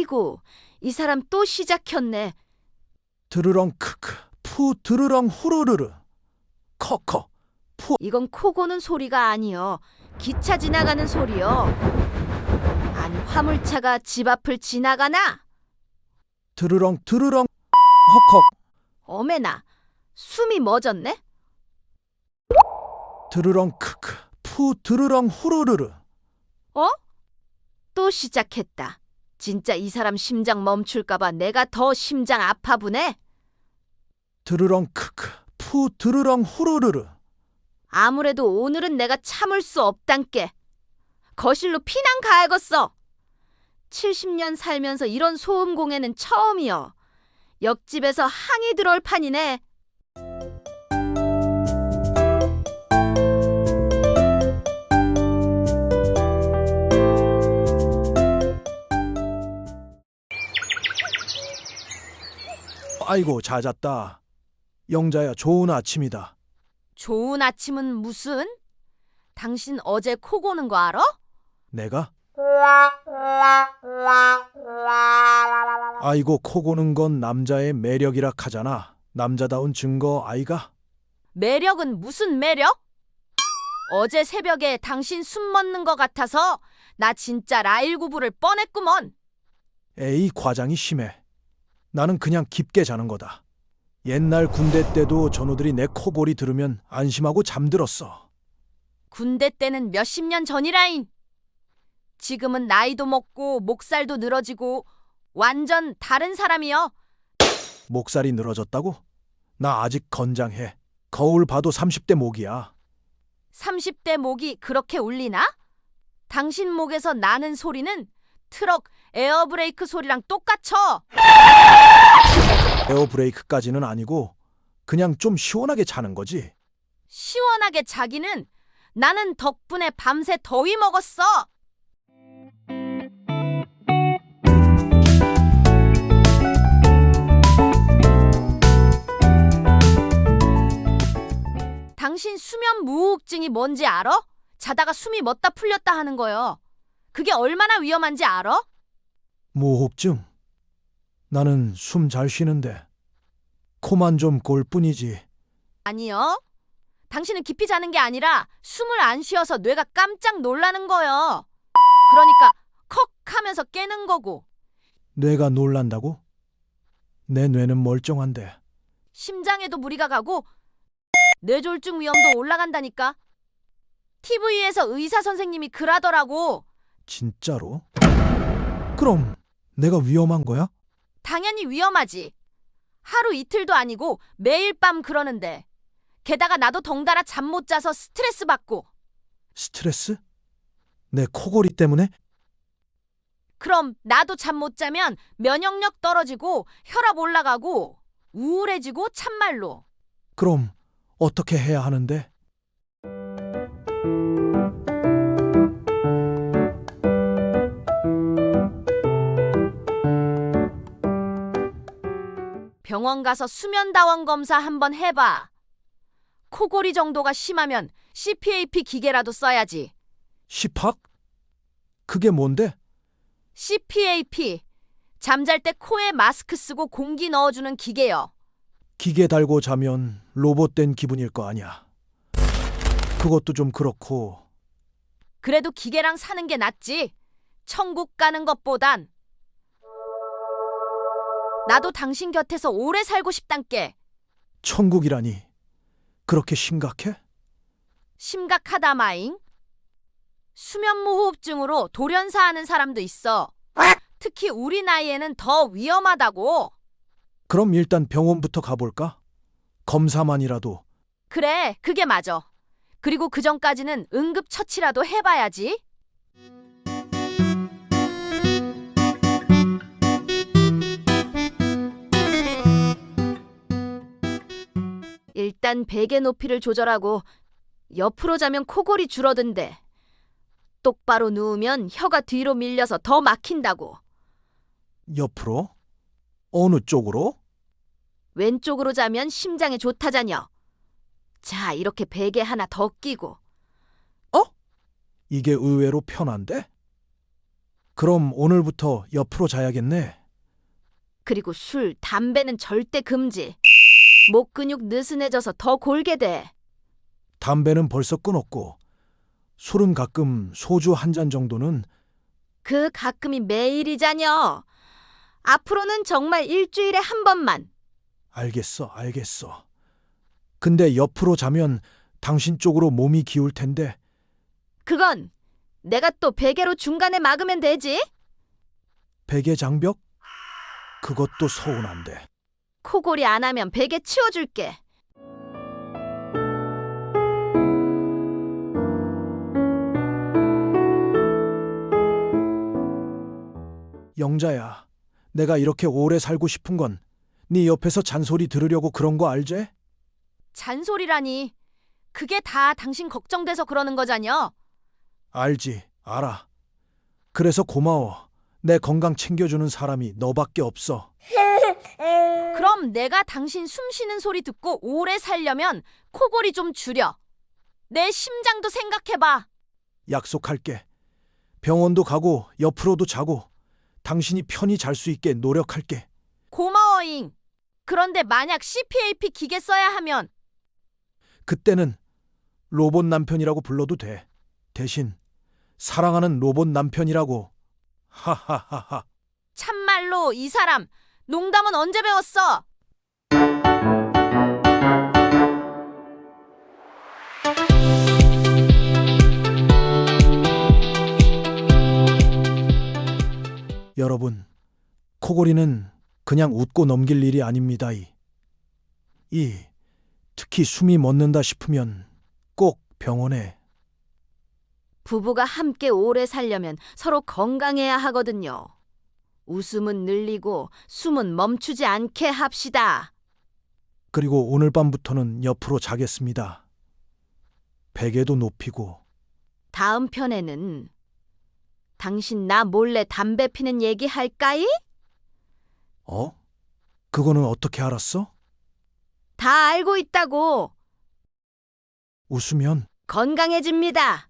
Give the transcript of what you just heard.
아이고, 이 사람 또 시작했네. 드르렁 크크 푸 드르렁 후루르르 커커 이건 코 고는 소리가 아니여. 기차 지나가는 소리여. 아니, 화물차가 집 앞을 지나가나? 드르렁 드르렁 헉헉 어메나, 숨이 멎었네? 드르렁 크크 푸 드르렁 후루르르 어? 또 시작했다. 진짜 이 사람 심장 멈출까봐 내가 더 심장 아파부네? 드르렁 크크 푸 드르렁 후루르르 아무래도 오늘은 내가 참을 수 없단께. 거실로 피난 가야겠어. 70년 살면서 이런 소음 공해는 처음이여. 옆집에서 항이 들어올 판이네. 아이고 잘 잤다 영자야 좋은 아침이다 좋은 아침은 무슨? 당신 어제 코 고는 거 알아? 내가 아이고 코 고는 건 남자의 매력이라 하잖아 남자다운 증거 아이가 매력은 무슨 매력? 어제 새벽에 당신 숨 멎는 거 같아서 나 진짜 라일구 부를 뻔했구먼. 에이 과장이 심해 나는 그냥 깊게 자는 거다 옛날 군대 때도 전우들이 내 코골이 들으면 안심하고 잠들었어 군대 때는 몇십 년 전이라인. 지금은 나이도 먹고 목살도 늘어지고 완전 다른 사람이여. 목살이 늘어졌다고? 나 아직 건장해 거울 봐도 30대 목이야 30대 목이 그렇게 울리나? 당신 목에서 나는 소리는 트럭 에어브레이크 소리랑 똑같어. 에어 브레이크까지는 아니고 그냥 좀 시원하게 자는 거지 시원하게 자기는 나는 덕분에 밤새 더위 먹었어. 당신 수면 무호흡증이 뭔지 알아? 자다가 숨이 멎다 풀렸다 하는 거요. 그게 얼마나 위험한지 알아? 무호흡증 나는 숨 잘 쉬는데 코만 좀 골 뿐이지 아니요. 당신은 깊이 자는 게 아니라 숨을 안 쉬어서 뇌가 깜짝 놀라는 거요. 그러니까 컥 하면서 깨는 거고 뇌가 놀란다고? 내 뇌는 멀쩡한데 심장에도 무리가 가고 뇌졸중 위험도 올라간다니까. TV에서 의사 선생님이 그러더라고. 진짜로? 그럼 내가 위험한 거야? 당연히 위험하지. 하루 이틀도 아니고 매일 밤 그러는데. 게다가 나도 덩달아 잠 못 자서 스트레스 받고. 스트레스? 내 코골이 때문에? 그럼 나도 잠 못 자면 면역력 떨어지고 혈압 올라가고 우울해지고 참말로. 그럼 어떻게 해야 하는데? 병원 가서 수면 다원 검사 한번 해봐. 코골이 정도가 심하면 CPAP 기계라도 써야지. 시팍? 그게 뭔데? CPAP. 잠잘 때 코에 마스크 쓰고 공기 넣어주는 기계요. 기계 달고 자면 로봇 된 기분일 거 아니야. 그것도 좀 그렇고 그래도 기계랑 사는 게 낫지. 천국 가는 것보단. 나도 당신 곁에서 오래 살고 싶단께. 천국이라니 그렇게 심각해? 심각하다 마잉. 수면무호흡증으로 돌연사하는 사람도 있어. 특히 우리 나이에는 더 위험하다고. 그럼 일단 병원부터 가볼까? 검사만이라도 그래, 그게 맞아. 그리고 그 전까지는 응급처치라도 해봐야지. 일단 베개 높이를 조절하고 옆으로 자면 코골이 줄어든대. 똑바로 누우면 혀가 뒤로 밀려서 더 막힌다고. 옆으로? 어느 쪽으로? 왼쪽으로 자면 심장에 좋다자녀. 자, 이렇게 베개 하나 더 끼고. 이게 의외로 편한데? 그럼 오늘부터 옆으로 자야겠네. 그리고 술, 담배는 절대 금지. 목 근육 느슨해져서 더 골게 돼. 담배는 벌써 끊었고 술은 가끔 소주 한 잔 정도는 그 가끔이 매일이자녀. 앞으로는 정말 일주일에 한 번만. 알겠어, 알겠어. 근데 옆으로 자면 당신 쪽으로 몸이 기울 텐데 그건 내가 또 베개로 중간에 막으면 되지. 베개 장벽? 그것도 서운한데. 코골이 안 하면 베개 치워줄게. 영자야, 내가 이렇게 오래 살고 싶은 건 네 옆에서 잔소리 들으려고 그런 거 알제? 잔소리라니. 그게 다 당신 걱정돼서 그러는 거잖여. 알지, 알아. 그래서 고마워. 내 건강 챙겨주는 사람이 너밖에 없어. 그럼 내가 당신 숨 쉬는 소리 듣고 오래 살려면 코골이 좀 줄여. 내 심장도 생각해봐. 약속할게. 병원도 가고 옆으로도 자고 당신이 편히 잘 수 있게 노력할게. 고마워잉. 그런데 만약 CPAP 기계 써야 하면 그때는 로봇 남편이라고 불러도 돼. 대신 사랑하는 로봇 남편이라고. 하하하하. 참말로 이 사람 농담은 언제 배웠어? 여러분, 코골이는 그냥 웃고 넘길 일이 아닙니다. 이, 이 특히 숨이 멎는다 싶으면 꼭 병원에 부부가 함께 오래 살려면 서로 건강해야 하거든요. 웃음은 늘리고 숨은 멈추지 않게 합시다. 그리고 오늘 밤부터는 옆으로 자겠습니다. 베개도 높이고 다음 편에는 당신 나 몰래 담배 피는 얘기 할까이? 어? 그거는 어떻게 알았어? 다 알고 있다고. 웃으면 건강해집니다.